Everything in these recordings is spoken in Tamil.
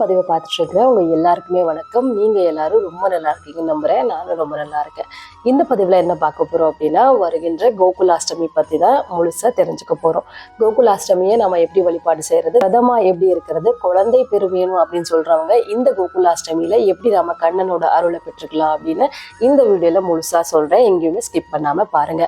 பதிவை பார்த்துட்டு இருக்கிற உங்க எல்லாருக்குமே வணக்கம். நீங்க எல்லாரும் ரொம்ப நல்லா இருக்கீங்கன்னு நம்புறேன். நானும் ரொம்ப நல்லா இருக்கேன். இந்த பதிவுல என்ன பார்க்க போறோம் அப்படின்னா வருகின்ற கோகுலாஷ்டமி பத்தி தான் முழுசா தெரிஞ்சுக்க போறோம். கோகுலாஷ்டமியை நம்ம எப்படி வழிபாடு செய்யறது பிரதமா எப்படி இருக்கிறது குழந்தை பெரு வேணும் அப்படின்னு சொல்றவங்க இந்த கோகுலாஷ்டமியில எப்படி நம்ம கண்ணனோட அருளை பெற்றுக்கலாம் அப்படின்னு இந்த வீடியோல முழுசா சொல்றேன். எங்கேயுமே ஸ்கிப் பண்ணாம பாருங்க.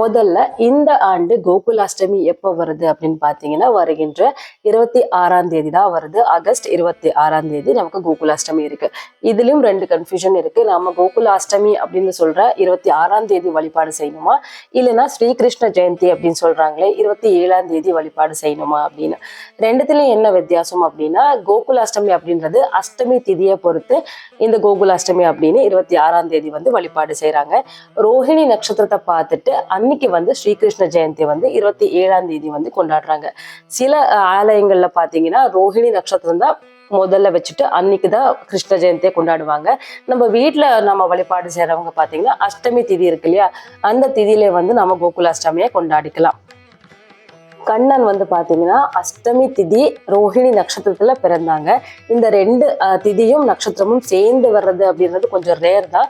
முதல்ல இந்த ஆண்டு கோகுலாஷ்டமி எப்போ வருது அப்படின்னு பார்த்தீங்கன்னா வருகின்ற இருபத்தி ஆறாம் தேதி தான் வருது. ஆகஸ்ட் இருபத்தி ஆறாம் தேதி நமக்கு கோகுலாஷ்டமி இருக்கு. இதுலயும் ரெண்டு கன்ஃபியூஷன் இருக்கு. நம்ம கோகுலாஷ்டமி அப்படின்னு சொல்ற இருபத்தி ஆறாம் தேதி வழிபாடு செய்யணுமா? இல்லைன்னா ஸ்ரீகிருஷ்ண ஜெயந்தி அப்படின்னு சொல்றாங்களே இருபத்தி ஏழாம் தேதி வழிபாடு செய்யணுமா அப்படின்னு. ரெண்டுத்துலயும் என்ன வித்தியாசம் அப்படின்னா கோகுலாஷ்டமி அப்படின்றது அஷ்டமி திதியை பொறுத்து இந்த கோகுலாஷ்டமி அப்படின்னு இருபத்தி ஆறாம் தேதி வந்து வழிபாடு செய்யறாங்க ரோஹிணி நட்சத்திரத்தை பார்த்துட்டு அன்னைக்கு வந்து ஸ்ரீகிருஷ்ண ஜெயந்தி வந்து இருபத்தி ஏழாம் தேதி வந்து கொண்டாடுறாங்க. சில ஆலயங்கள்ல பாத்தீங்கன்னா ரோஹிணி நட்சத்திரம் தான் முதல்ல வச்சுட்டு அன்னைக்கு தான் கிருஷ்ண ஜெயந்தியை கொண்டாடுவாங்க. நம்ம வீட்டில் நம்ம வழிபாடு செய்கிறவங்க பார்த்தீங்கன்னா அஷ்டமி திதி இருக்கு இல்லையா? அந்த திதியில வந்து நம்ம கோகுலாஷ்டமியை கொண்டாடிக்கலாம். கண்ணன் வந்து பார்த்தீங்கன்னா அஷ்டமி திதி ரோஹிணி நட்சத்திரத்துல பிறந்தாங்க. இந்த ரெண்டு அஹ், திதியும் நட்சத்திரமும் சேர்ந்து வர்றது அப்படின்றது கொஞ்சம் ரேர் தான்.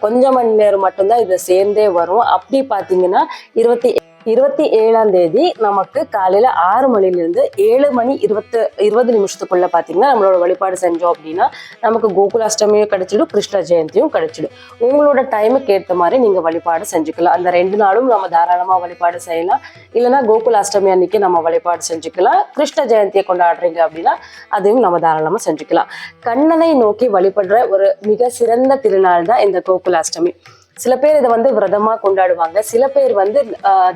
கொஞ்சம் மணி நேரம் மட்டும்தான் இது சேர்ந்தே வரும். அப்படி பார்த்தீங்கன்னா இருபத்தி இருபத்தி ஏழாம் தேதி நமக்கு காலையில ஆறு மணிலிருந்து ஏழு மணி இருபத்து இருபது நிமிஷத்துக்குள்ள பாத்தீங்கன்னா நம்மளோட வழிபாடு செஞ்சோம் அப்படின்னா நமக்கு கோகுலாஷ்டமியும் கிடைச்சிடும் கிருஷ்ண ஜெயந்தியும் கிடைச்சிடும். உங்களோட டைமுக்கு ஏற்ற மாதிரி நீங்க வழிபாடு செஞ்சுக்கலாம். அந்த ரெண்டு நாளும் நம்ம தாராளமா வழிபாடு செய்யலாம். இல்லைன்னா கோகுலாஷ்டமி அன்னைக்கு நம்ம வழிபாடு செஞ்சுக்கலாம். கிருஷ்ண ஜெயந்தியை கொண்டாடுறீங்க அப்படின்னா அதையும் நம்ம தாராளமா செஞ்சுக்கலாம். கண்ணனை நோக்கி வழிபடுற ஒரு மிக சிறந்த திருநாள் தான் இந்த கோகுலாஷ்டமி. சில பேர் இதை வந்து விரதமா கொண்டாடுவாங்க. சில பேர் வந்து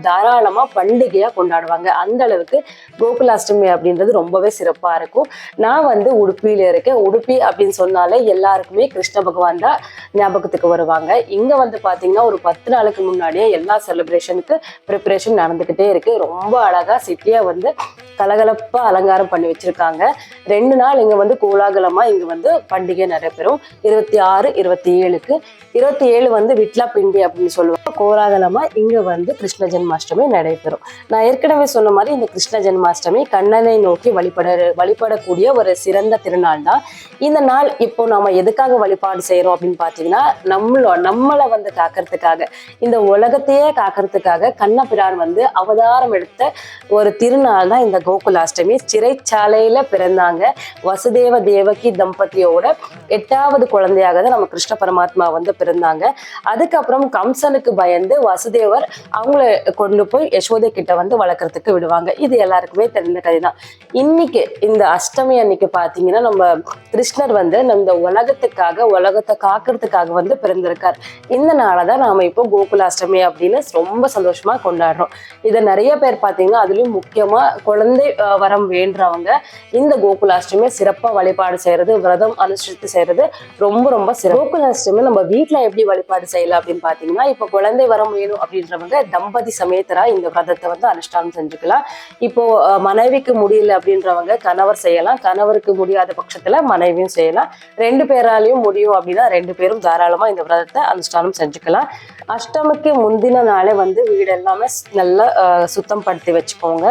தாராளமா பண்டிகையா கொண்டாடுவாங்க. அந்த அளவுக்கு கோகுலாஷ்டமி அப்படின்றது ரொம்பவே சிறப்பா இருக்கும். நான் வந்து உடுப்பியில இருக்கேன். உடுப்பி அப்படின்னு சொன்னாலே எல்லாருக்குமே கிருஷ்ண பகவான் தான் ஞாபகத்துக்கு வருவாங்க. இங்க வந்து பாத்தீங்கன்னா ஒரு பத்து நாளுக்கு முன்னாடியே எல்லா செலிப்ரேஷனுக்கு ப்ரிப்பரேஷன் நடந்துகிட்டே இருக்கு. ரொம்ப அழகா சிட்டியா வந்து கலகலப்பா அலங்காரம் பண்ணி வச்சிருக்காங்க. ரெண்டு நாள் இங்க வந்து கோலாகலமா இங்க வந்து பண்டிகை நடைபெறும். இருபத்தி ஆறு இருபத்தி ஏழுக்கு. இருபத்தி ஏழு வந்து விட்லா பிண்டி அப்படின்னு சொல்லுவாங்க. கோலாகலமா இங்க வந்து கிருஷ்ண ஜென்மாஷ்டமி நடைபெறும். நான் ஏற்கனவே சொன்ன மாதிரி இந்த கிருஷ்ண ஜென்மாஷ்டமி கண்ணனை நோக்கி வழிபட வழிபடக்கூடிய ஒரு சிறந்த திருநாள் தான். இந்த நாள் இப்போ நாம எதுக்காக வழிபாடு செய்யறோம் அப்படின்னு பாத்தீங்கன்னா நம்மளோ நம்மளை வந்து காக்கிறதுக்காக இந்த உலகத்தையே காக்கிறதுக்காக கண்ணபிரான் வந்து அவதாரம் எடுத்த ஒரு திருநாள் தான் இந்த கோகுலாஷ்டமி. சிறைச்சாலையில பிறந்தாங்க வசுதேவ தேவகி தம்பதியோட எட்டாவது குழந்தையாக தான் நம்ம கிருஷ்ண பரமாத்மா வந்து பிறந்தாங்க. அது அதுக்கப்புறம் கம்சனுக்கு பயந்து வசுதேவர் அவங்கள கொண்டு போய் யசோதை கிட்ட வந்து வளர்க்கறதுக்கு விடுவாங்க. இது எல்லாருக்குமே தெரிந்த கதை தான் இன்னைக்கு இந்த அஷ்டமி அன்னைக்கு பாத்தீங்கன்னா நம்ம கிருஷ்ணர் வந்து நம்ம இந்த உலகத்துக்காக உலகத்தை காக்கிறதுக்காக வந்து பிறந்திருக்கார். இந்த நாளை தான் நாம இப்போ கோகுலாஷ்டமி அப்படின்னு ரொம்ப சந்தோஷமா கொண்டாடுறோம். இதை நிறைய பேர் பார்த்தீங்கன்னா அதுலயும் முக்கியமா குழந்தை வரம் வேண்டுறவங்க இந்த கோகுலாஷ்டமியை சிறப்பா வழிபாடு செய்யறது விரதம் அனுஷ்டித்து செய்யறது ரொம்ப ரொம்ப சிறப்பு. கோகுலாஷ்டமி நம்ம வீட்டில் எப்படி வழிபாடு செய்யலாம் அப்படின்னு பார்த்தீங்கன்னா இப்போ குழந்தை வரம் வேணும் அப்படின்றவங்க தம்பதி சமேத்தரா இந்த விரதத்தை வந்து அனுஷ்டானம் செஞ்சுக்கலாம். இப்போ மனைவிக்கு முடியல அப்படின்றவங்க கணவர் செய்யலாம். கணவருக்கு முடியாத பட்சத்தில் மனைவியும் செய்யலாம். ரெண்டு பேராலையும் முடியும் அப்படின்னா ரெண்டு பேரும் தாராளமாக இந்த விரதத்தை அனுஷ்டானம் செஞ்சுக்கலாம். அஷ்டமிக்கு முந்தின நாளே வந்து வீடு எல்லாமே நல்லா சுத்தம் படுத்தி வச்சுக்கோங்க.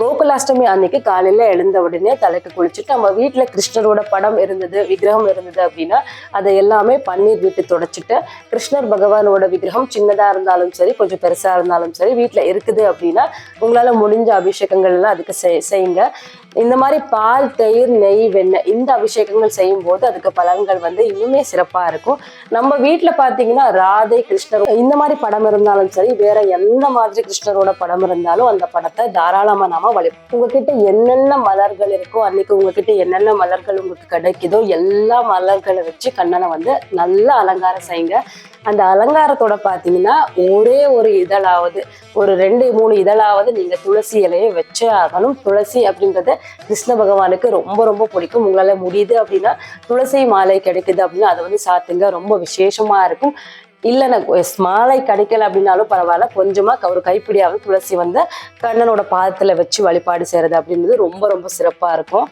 கோகுலாஷ்டமி அன்னைக்கு காலையில் எழுந்த உடனே தலைக்கு குளிச்சுட்டு நம்ம வீட்டில் கிருஷ்ணரோட படம் இருந்தது விக்கிரகம் இருந்தது அப்படின்னா அதை எல்லாமே பன்னீர் வீட்டு தொடச்சிட்டு கிருஷ்ணர் பகவானோட விக்கிரகம் சின்னதா இருந்தாலும் சரி கொஞ்சம் பெருசா இருந்தாலும் சரி வீட்டுல இருக்குது அப்படின்னா உங்களால முடிஞ்ச அபிஷேகங்கள் எல்லாம் அதுக்கு செய்யுங்க. இந்த மாதிரி பால் தயிர் நெய் வெண்ணெய் இந்த அபிஷேகங்கள் செய்யும் போது அதுக்கு பலன்கள் வந்து இன்னுமே சிறப்பா இருக்கும். நம்ம வீட்டில் பார்த்தீங்கன்னா ராதை கிருஷ்ணர் இந்த மாதிரி படம் இருந்தாலும் சரி வேற எந்த மாதிரி கிருஷ்ணரோட படம் இருந்தாலும் அந்த படத்தை தாராளமா நாம வழி உங்ககிட்ட என்னென்ன மலர்கள் இருக்கோ அன்னைக்கு உங்ககிட்ட என்னென்ன மலர்கள் உங்களுக்கு கிடைக்குதோ எல்லா மலர்களை வச்சு கண்ணனை வந்து நல்லா அலங்காரம் செய்யுங்க. அந்த அலங்காரத்தோட பார்த்தீங்கன்னா ஒரே ஒரு இதழாவது ஒரு ரெண்டு மூணு இதழாவது நீங்கள் துளசி இலையை வச்சே ஆகணும். துளசி அப்படின்றது கிருஷ்ண பகவானுக்கு ரொம்ப ரொம்ப பிடிக்கும். உங்களால முடியுது அப்படின்னா துளசி மாலை கிடைக்குது அப்படின்னா அதை வந்து சாத்துங்க ரொம்ப விசேஷமா இருக்கும். இல்லை மாலை கிடைக்கல அப்படின்னாலும் பரவாயில்ல. கொஞ்சமா ஒரு கைப்பிடியாவது துளசி வந்து கண்ணனோட பாதத்துல வச்சு வழிபாடு செய்யறது அப்படின்றது ரொம்ப ரொம்ப சிறப்பா இருக்கும்.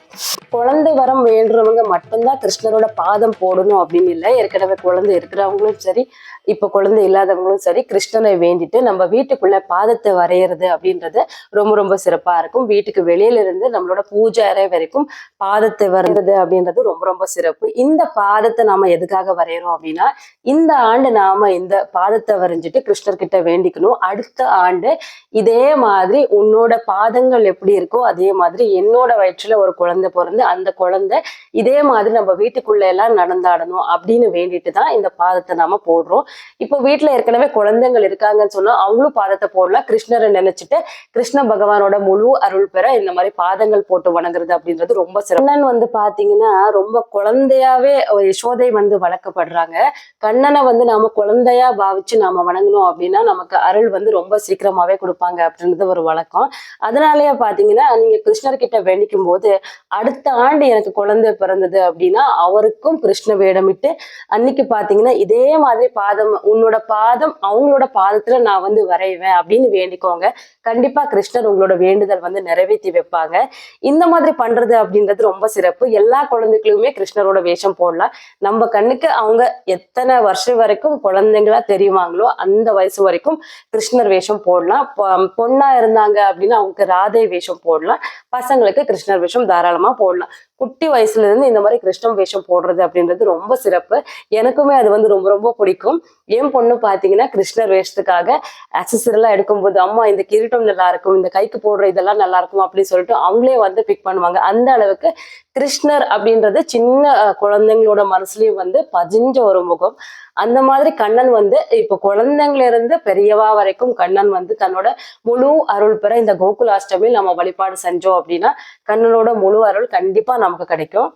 குழந்தை வரம் வேண்டுறவங்க மட்டும்தான் கிருஷ்ணரோட பாதம் போடணும் அப்படின்னு இல்லை. ஏற்கனவே குழந்தை இருக்கிறவங்களும் சரி இப்போ குழந்தை இல்லாதவங்களும் சரி கிருஷ்ணனை வேண்டிட்டு நம்ம வீட்டுக்குள்ள பாதத்தை வரைகிறது அப்படின்றது ரொம்ப ரொம்ப சிறப்பா இருக்கும். வீட்டுக்கு வெளியில இருந்து நம்மளோட பூஜை அறை வரைக்கும் பாதத்தை வரைந்தது அப்படின்றது ரொம்ப ரொம்ப சிறப்பு. இந்த பாதத்தை நாம எதுக்காக வரைகிறோம் அப்படின்னா இந்த ஆண்டு நாம இந்த பாதத்தை வரைஞ்சிட்டு கிருஷ்ணர்கிட்ட வேண்டிக்கணும். அடுத்த ஆண்டு இதே மாதிரி உன்னோட பாதங்கள் எப்படி இருக்கோ அதே மாதிரி என்னோட வயிற்றுல ஒரு குழந்தை பிறந்து அந்த குழந்தை இதே மாதிரி நம்ம வீட்டுக்குள்ள எல்லாம் நடந்தாடணும் அப்படின்னு வேண்டிட்டு தான் இந்த பாதத்தை நாம போடுறோம். இப்போ வீட்டுல ஏற்கனவே குழந்தைங்கள் இருக்காங்கன்னு சொன்னா அவங்களும் பாதத்தை போடலாம் கிருஷ்ணரை நினைச்சிட்டு கிருஷ்ண பகவானோட முழு அருள் பெற இந்த மாதிரி பாதங்கள் போட்டு வணங்குறது அப்படின்றது ரொம்ப சிறந்தன் வந்து பாத்தீங்கன்னா ரொம்ப குழந்தையாவே யசோதை வந்து வளர்க்கப்படுறாங்க கண்ணனை வந்து நாம குழந்தையா பாவிச்சு நாம வணங்கணும் அப்படின்னா நமக்கு அருள் வந்து ரொம்ப சீக்கிரமாவே கொடுப்பாங்க அப்படின்றது ஒரு வழக்கம். அதனாலயே பாத்தீங்கன்னா நீங்க கிருஷ்ணர்கிட்ட வேண்டிக்கும் போது அடுத்த ஆண்டு எனக்கு குழந்தை பிறந்தது அப்படின்னா அவருக்கும் கிருஷ்ண வேடமிட்டு அன்னைக்கு பாத்தீங்கன்னா இதே மாதிரி பாதம் உன்னோட பாதம் அவங்களோட பாதத்துல நான் வந்து வரைவேன் அப்படின்னு வேண்டிக்கோங்க. கண்டிப்பா கிருஷ்ணர் உங்களோட வேண்டுதல் வந்து நிறைவேற்றி வைப்பாங்க. இந்த மாதிரி பண்றது அப்படின்றது ரொம்ப சிறப்பு. எல்லா குழந்தைகளுமே கிருஷ்ணரோட வேஷம் போடலாம். நம்ம கண்ணுக்கு அவங்க எத்தனை வருஷம் வரைக்கும் குழந்தைங்களா தெரியுவாங்களோ அந்த வயசு வரைக்கும் கிருஷ்ணர் வேஷம் போடலாம். பொண்ணா இருந்தாங்க அப்படின்னா அவங்களுக்கு ராதை வேஷம் போடலாம். பசங்களுக்கு கிருஷ்ணர் வேஷம் தாராளமா போடலாம். குட்டி வயசுல இருந்து இந்த மாதிரி கிருஷ்ணம் வேஷம் போடுறது அப்படின்றது ரொம்ப சிறப்பு. எனக்குமே அது வந்து ரொம்ப ரொம்ப பிடிக்கும். என் பொண்ணு பாத்தீங்கன்னா கிருஷ்ணர் வேஷத்துக்காக accessory எல்லாம் எடுக்கும்போது அம்மா இந்த கிரீட்டம் நல்லா இருக்கும் இந்த கைக்கு போடுற இதெல்லாம் நல்லா இருக்கும் அப்படின்னு சொல்லிட்டு அவங்களே வந்து பிக் பண்ணுவாங்க. அந்த அளவுக்கு கிருஷ்ணர் அப்படின்றது சின்ன குழந்தைங்களோட மனசுலயும் வந்து பதிஞ்ச ஒரு முகம். அந்த மாதிரி கண்ணன் வந்து இப்போ குழந்தைங்கள இருந்து பெரியவா வரைக்கும் கண்ணன் வந்து தன்னோட முழு அருள் பெற இந்த கோகுலாஷ்டமியில் நம்ம வழிபாடு செஞ்சோம் அப்படின்னா கண்ணனோட முழு அருள் கண்டிப்பா நமக்கு கிடைக்கும்.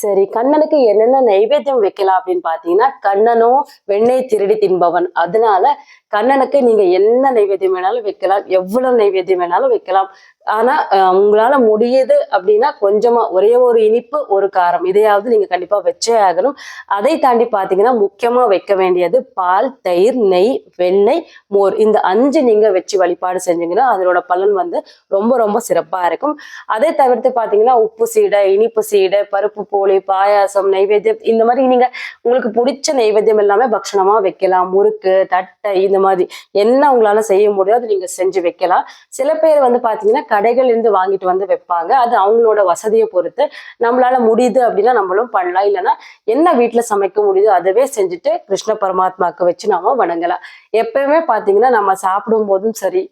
சரி கண்ணனுக்கு என்னென்ன நைவேத்தியம் வைக்கலாம் அப்படின்னு பாத்தீங்கன்னா கண்ணனும் வெண்ணெய் திருடி தின்பவன். அதனால கண்ணனுக்கு நீங்க என்ன நைவேத்தியம் வேணாலும் வைக்கலாம் எவ்வளவு நைவேத்தியம் வேணாலும் வைக்கலாம். ஆனா உங்களால முடியுது அப்படின்னா கொஞ்சமா ஒரே ஒரு இனிப்பு ஒரு காரம் இதையாவது நீங்க கண்டிப்பா வச்சே ஆகணும். அதை தாண்டி பாத்தீங்கன்னா முக்கியமா வைக்க வேண்டியது பால் தயிர் நெய் வெண்ணெய் மோர். இந்த அஞ்சு நீங்க வச்சு வழிபாடு செஞ்சீங்கன்னா அதனோட பலன் வந்து ரொம்ப ரொம்ப சிறப்பா இருக்கும். அதை தவிர்த்து பாத்தீங்கன்னா உப்பு சீடை இனிப்பு சீடை பருப்பு போல் பாயாசம் நைவேத்தியம் இந்த மாதிரி நீங்க உங்களுக்கு பிடிச்ச நைவேத்தியம் எல்லாமே பக்ஷணமா வைக்கலாம். முறுக்கு தட்டை இந்த மாதிரி என்ன உங்களால செய்ய முடியும் அது நீங்க செஞ்சு வைக்கலாம். சில பேர் வந்து பாத்தீங்கன்னா கடைகள் இருந்து வாங்கிட்டு வந்து வைப்பாங்க. அது அவங்களோட வசதியை பொறுத்து நம்மளால முடியுது அப்படின்னா நம்மளும் பண்ணலாம். இல்லைன்னா என்ன வீட்டுல சமைக்க முடியுதோ அதவே செஞ்சுட்டு கிருஷ்ண பரமாத்மாக்கு வச்சு நாம வணங்கலாம். எப்பயுமே பாத்தீங்கன்னா நம்ம சாப்பிடும் போதும் சரி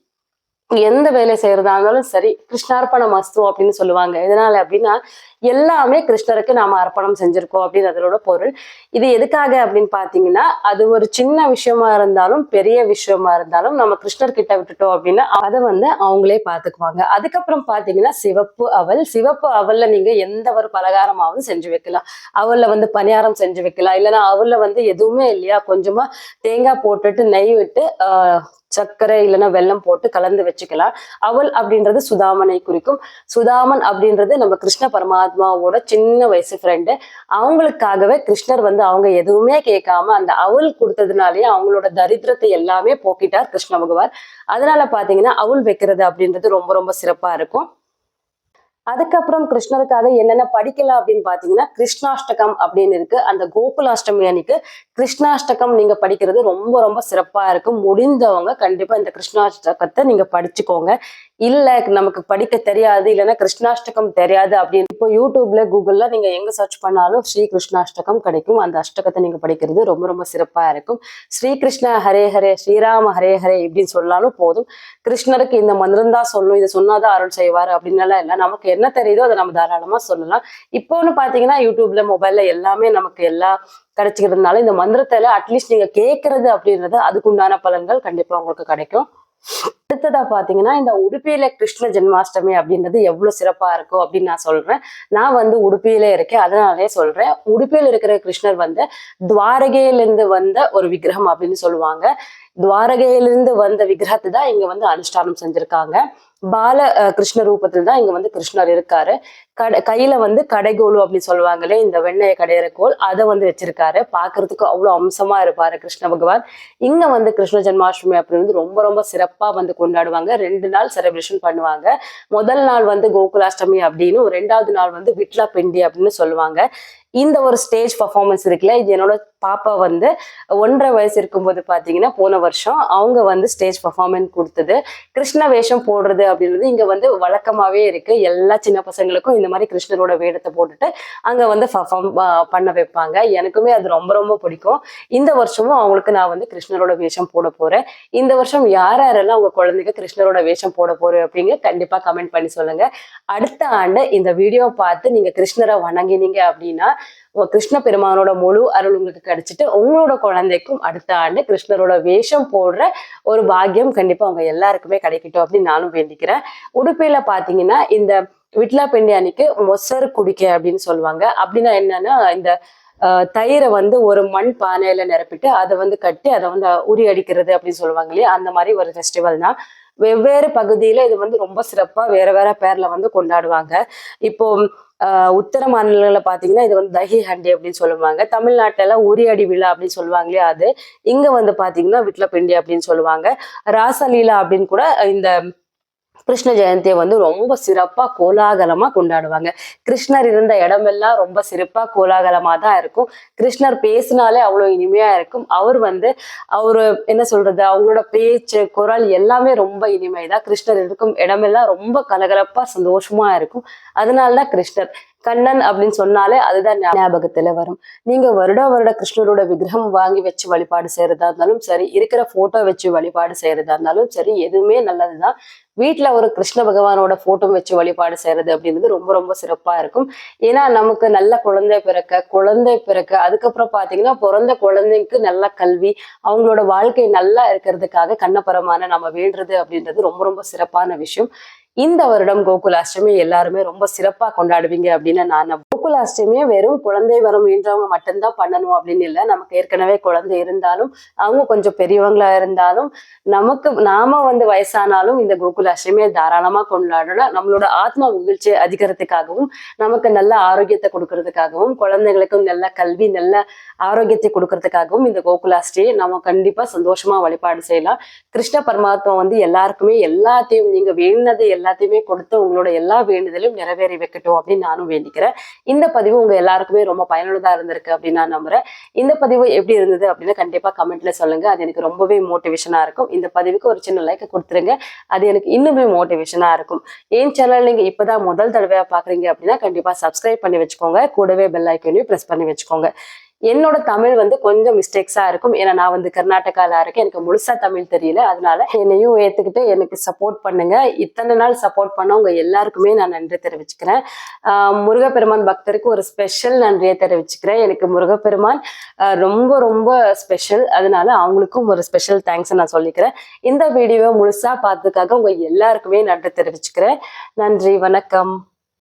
எந்த வேலை செய்யறதா இருந்தாலும் சரி கிருஷ்ணார்ப்பண மஸ்து அப்படின்னு சொல்லுவாங்க. எதனால அப்படின்னா எல்லாமே கிருஷ்ணருக்கு நாம அர்ப்பணம் செஞ்சிருக்கோம் அப்படின்னு அதோட பொருள். இது எதுக்காக அப்படின்னு பாத்தீங்கன்னா அது ஒரு சின்ன விஷயமா இருந்தாலும் பெரிய விஷயமா இருந்தாலும் நம்ம கிருஷ்ணர் கிட்ட விட்டுட்டோம் அப்படின்னா அதை வந்து அவங்களே பாத்துக்குவாங்க. அதுக்கப்புறம் பாத்தீங்கன்னா சிவப்பு அவல். சிவப்பு அவல்ல நீங்க எந்த ஒரு பலகாரமாவது செஞ்சு வைக்கலாம். அவல்ல வந்து பணியாரம் செஞ்சு வைக்கலாம். இல்லைன்னா அவல்ல வந்து எதுவுமே இல்லையா? கொஞ்சமா தேங்காய் போட்டுட்டு நெய் விட்டு சர்க்கரை இல்லைன்னா வெல்லம் போட்டு கலந்து வச்சுக்கலாம். அவல் அப்படின்றது சுதாமனை குறிக்கும். சுதாமன் அப்படின்றது நம்ம கிருஷ்ண பரமாத்மாவோட சின்ன வயசு ஃப்ரெண்டு அவங்களுக்காகவே கிருஷ்ணர் வந்து அவங்க எதுவுமே கேட்காம அந்த அவள் கொடுத்ததுனாலேயே அவங்களோட தரித்திரத்தை எல்லாமே போக்கிட்டார் கிருஷ்ண பகவான். அதனால பாத்தீங்கன்னா அவள் வைக்கிறது அப்படின்றது ரொம்ப ரொம்ப சிறப்பா இருக்கும். அதுக்கப்புறம் கிருஷ்ணருக்காக என்னென்ன படிக்கலாம் அப்படின்னு பாத்தீங்கன்னா கிருஷ்ணாஷ்டகம் அப்படின்னு இருக்கு. அந்த கோகுலாஷ்டமி அன்னைக்கு கிருஷ்ணாஷ்டகம் நீங்க படிக்கிறது ரொம்ப ரொம்ப சிறப்பா இருக்கும். முடிந்தவங்க கண்டிப்பா இந்த கிருஷ்ணாஷ்டகத்தை நீங்க படிச்சுக்கோங்க. இல்ல நமக்கு படிக்க தெரியாது இல்லைன்னா கிருஷ்ணாஷ்டகம் தெரியாது அப்படின்னு. இப்போ யூடியூப்ல கூகுள்ல நீங்க எங்க சர்ச் பண்ணாலும் ஸ்ரீ கிருஷ்ணாஷ்டகம் கிடைக்கும். அந்த அஷ்டகத்தை நீங்க படிக்கிறது ரொம்ப ரொம்ப சிறப்பா இருக்கும். ஸ்ரீ கிருஷ்ண ஹரே ஹரே ஸ்ரீராம ஹரே ஹரே இப்படின்னு சொன்னாலும் போதும். கிருஷ்ணருக்கு இந்த மந்திரம் தான் சொல்லணும் இதை சொன்னாதான் அருள் செய்வார் அப்படின்னாலாம் இல்லை. நமக்கு என்ன தெரியுதோ அதை நம்ம தாராளமா சொல்லலாம். இப்போன்னு பாத்தீங்கன்னா யூடியூப்ல மொபைல்ல எல்லாமே நமக்கு எல்லா கிடைச்சிக்கிறதுனால இந்த மந்திரத்தில் அட்லீஸ்ட் நீங்க கேட்கறது அப்படின்றது அதுக்குண்டான பலன்கள் கண்டிப்பா உங்களுக்கு கிடைக்கும். அடுத்ததா பாத்தீங்கன்னா இந்த உடுப்பியில கிருஷ்ண ஜென்மாஷ்டமி அப்படின்றது எவ்வளவு சிறப்பா இருக்கும் அப்படின்னு நான் சொல்றேன். நான் வந்து உடுப்பியில இருக்கேன். அதனாலே சொல்றேன். உடுப்பியில் இருக்கிற கிருஷ்ணர் வந்து துவாரகையிலிருந்து வந்த ஒரு விக்கிரகம் அப்படின்னு சொல்லுவாங்க. துவாரகையிலிருந்து வந்த விக்கிரகத்தை தான் இங்க வந்து அனுஷ்டானம் செஞ்சிருக்காங்க. பால கிருஷ்ண ரூபத்தில் தான் இங்க வந்து கிருஷ்ணர் இருக்காரு. கடை கையில வந்து கடைகோலு அப்படின்னு சொல்லுவாங்களே இந்த வெண்ணெயை கடையிற கோல் அதை வந்து வச்சிருக்காரு. பார்க்கறதுக்கு அவ்வளவு அம்சமா இருப்பாரு கிருஷ்ண பகவான். இங்க வந்து கிருஷ்ண ஜென்மாஷ்டமி அப்படின்னு வந்து ரொம்ப ரொம்ப சிறப்பா வந்து கொண்டாடுவாங்க. ரெண்டு நாள் செலிப்ரேஷன் பண்ணுவாங்க. முதல் நாள் வந்து கோகுலாஷ்டமி அப்படின்னு ரெண்டாவது நாள் வந்து விட்லா பிண்டி அப்படின்னு சொல்லுவாங்க. இந்த ஒரு ஸ்டேஜ் பர்ஃபார்மன்ஸ் இருக்குல்ல இது என்னோட பாப்பா வந்து ஒன்றரை வயசு இருக்கும்போது பார்த்தீங்கன்னா போன வருஷம் அவங்க வந்து ஸ்டேஜ் பர்ஃபார்மன்ஸ் கொடுத்தது. கிருஷ்ண வேஷம் போடுறது அப்படின்றது இங்கே வந்து வழக்கமாகவே இருக்குது எல்லா சின்ன பசங்களுக்கும் இந்த மாதிரி கிருஷ்ணரோட வேடத்தை போட்டுட்டு அங்கே வந்து பர்ஃபார்ம் பண்ண வைப்பாங்க. எனக்குமே அது ரொம்ப ரொம்ப பிடிக்கும். இந்த வருஷமும் அவங்களுக்கு நான் வந்து கிருஷ்ணரோட வேஷம் போட போகிறேன் இந்த வருஷம் யார் யாரெல்லாம் உங்கள் குழந்தைங்க கிருஷ்ணரோட வேஷம் போட போகிறேன் அப்படிங்க கண்டிப்பாக கமெண்ட் பண்ணி சொல்லுங்கள் அடுத்த ஆண்டு இந்த வீடியோ பார்த்து நீங்கள் கிருஷ்ணரை வணங்கினீங்க அப்படின்னா கிருஷ்ண பெருமானோட முழு அருள் உங்களுக்கு கிடைச்சிட்டு உங்களோட குழந்தைக்கும் அடுத்த ஆண்டு கிருஷ்ணரோட வேஷம் போடுற ஒரு பாக்கியம் கண்டிப்பா அவங்க எல்லாருக்குமே கிடைக்கட்டும் அப்படின்னு நானும் வேண்டிக்கிறேன். உடுப்பையில பாத்தீங்கன்னா இந்த விட்லா பெண்டி அன்னைக்கு மொசர் குடிக்க அப்படின்னு சொல்லுவாங்க. அப்படின்னா என்னன்னா இந்த ஆஹ், தயிரை வந்து ஒரு மண் பானையில நிரப்பிட்டு அதை வந்து கட்டி அதை வந்து உரி அடிக்கிறது அப்படின்னு சொல்லுவாங்க இல்லையா? அந்த மாதிரி ஒரு ஃபெஸ்டிவல் தான். வெவ்வேறு பகுதியில இது வந்து ரொம்ப சிறப்பா வேற வேற பேர்ல வந்து கொண்டாடுவாங்க. இப்போ உத்தர மாநிலங்களில் பார்த்தீங்கன்னா இது வந்து தஹி ஹண்டி அப்படின்னு சொல்லுவாங்க. தமிழ்நாட்டுல உரியடி விழா அப்படின்னு சொல்லுவாங்க இல்லையா அது. இங்க வந்து பாத்தீங்கன்னா விட்ல பிண்டி அப்படின்னு சொல்லுவாங்க. ராசலீலா அப்படின்னு கூட இந்த கிருஷ்ண ஜெயந்தியை வந்து ரொம்ப சிறப்பா கோலாகலமா கொண்டாடுவாங்க. கிருஷ்ணர் இருந்த இடமெல்லாம் ரொம்ப சிறப்பா கோலாகலமா தான் இருக்கும். கிருஷ்ணர் பேசினாலே அவ்வளவு இனிமையா இருக்கும். அவர் வந்து அவரு என்ன சொல்றது? அவங்களோட பேச்சு குரல் எல்லாமே ரொம்ப இனிமைதான். கிருஷ்ணர் இருக்கும் இடமெல்லாம் ரொம்ப கலகலப்பா சந்தோஷமா இருக்கும். அதனால தான் கிருஷ்ணர். கண்ணன் அப்படின்னு சொன்னாலே அதுதான் ஞாபகத்துல வரும். நீங்க வருட வருட கிருஷ்ணரோட விக்கிரகம் வாங்கி வச்சு வழிபாடு செய்யறதா இருந்தாலும் சரி இருக்கிற போட்டோ வச்சு வழிபாடு செய்யறதா இருந்தாலும் சரி எதுவுமே நல்லதுதான். வீட்டில் ஒரு கிருஷ்ண பகவானோட போட்டோ வச்சு வழிபாடு செய்யறது அப்படின்றது ரொம்ப ரொம்ப சிறப்பா இருக்கும். ஏன்னா நமக்கு நல்ல குழந்தை பிறக்க குழந்தை பிறக்க அதுக்கப்புறம் பாத்தீங்கன்னா பிறந்த குழந்தைக்கு நல்ல கல்வி அவங்களோட வாழ்க்கை நல்லா இருக்கிறதுக்காக கண்ணபரமான நம்ம வேண்டுறது அப்படின்றது ரொம்ப ரொம்ப சிறப்பான விஷயம். இந்த வருடம் கோகுலாஷ்டமி எல்லாருமே ரொம்ப சிறப்பா கொண்டாடுவீங்க அப்படின்னு நான் நம்புறேன். கோகுலாஷ்டமியை வெறும் குழந்தை வரம் வேண்டவங்க மட்டும்தான் பண்ணணும் அப்படின்னு இல்லை. நமக்கு ஏற்கனவே குழந்தை இருந்தாலும் அவங்க கொஞ்சம் பெரியவங்களா இருந்தாலும் நமக்கு நாம வந்து வயசானாலும் இந்த கோகுலாஷ்டமியை தாராளமா கொண்டாடணும் நம்மளோட ஆத்மா மகிழ்ச்சி அதிகரிக்கிறதுக்காகவும் நமக்கு நல்ல ஆரோக்கியத்தை கொடுக்கறதுக்காகவும் குழந்தைகளுக்கும் நல்ல கல்வி நல்ல ஆரோக்கியத்தை கொடுக்கறதுக்காகவும் இந்த கோகுலாஷ்டியை நம்ம கண்டிப்பா சந்தோஷமா வழிபாடு செய்யலாம். கிருஷ்ண பரமாத்மா வந்து எல்லாருக்குமே எல்லாத்தையும் நீங்க வேண்டினது எல்லாத்தையுமே கொடுத்து உங்களோட எல்லா வேண்டுதலையும் நிறைவேறி வைக்கட்டும் அப்படின்னு நானும் வேண்டிக்கிறேன். இந்த பதிவு உங்க எல்லாருக்குமே ரொம்ப பயனுள்ளதா இருந்திருக்கு அப்படின்னு நான் நம்புறேன். இந்த பதிவு எப்படி இருந்தது அப்படின்னு கண்டிப்பா கமெண்ட்ல சொல்லுங்க. அது எனக்கு ரொம்பவே மோட்டிவேஷனா இருக்கும். இந்த பதிவுக்கு ஒரு சின்ன லைக் கொடுத்துருங்க. அது எனக்கு இன்னுமே மோட்டிவேஷனா இருக்கும். என் சேனல் நீங்க இப்பதான் முதல் தடவையா பாக்குறீங்க அப்படின்னா கண்டிப்பா சப்ஸ்கிரைப் பண்ணி வச்சுக்கோங்க. கூடவே பெல் ஐக்கனையும் பிரஸ் பண்ணி வச்சுக்கோங்க. என்னோட தமிழ் வந்து கொஞ்சம் மிஸ்டேக்ஸா இருக்கும். ஏன்னா நான் வந்து கர்நாடகால இருக்கேன். எனக்கு முழுசா தமிழ் தெரியல. அதனால என்னையும் ஏத்துக்கிட்டு எனக்கு சப்போர்ட் பண்ணுங்க. இத்தனை நாள் சப்போர்ட் பண்ணவங்க எல்லாருக்குமே நான் நன்றி தெரிவிச்சுக்கிறேன். முருகப்பெருமான் பக்தருக்கு ஒரு ஸ்பெஷல் நன்றியை தெரிவிச்சுக்கிறேன். எனக்கு முருகப்பெருமான் ரொம்ப ரொம்ப ஸ்பெஷல் அதனால அவங்களுக்கும் ஒரு ஸ்பெஷல் தேங்க்ஸ் நான் சொல்லிக்கிறேன். இந்த வீடியோவை முழுசா பார்த்ததுக்காக உங்க எல்லாருக்குமே நன்றி தெரிவிச்சுக்கிறேன். நன்றி. வணக்கம்.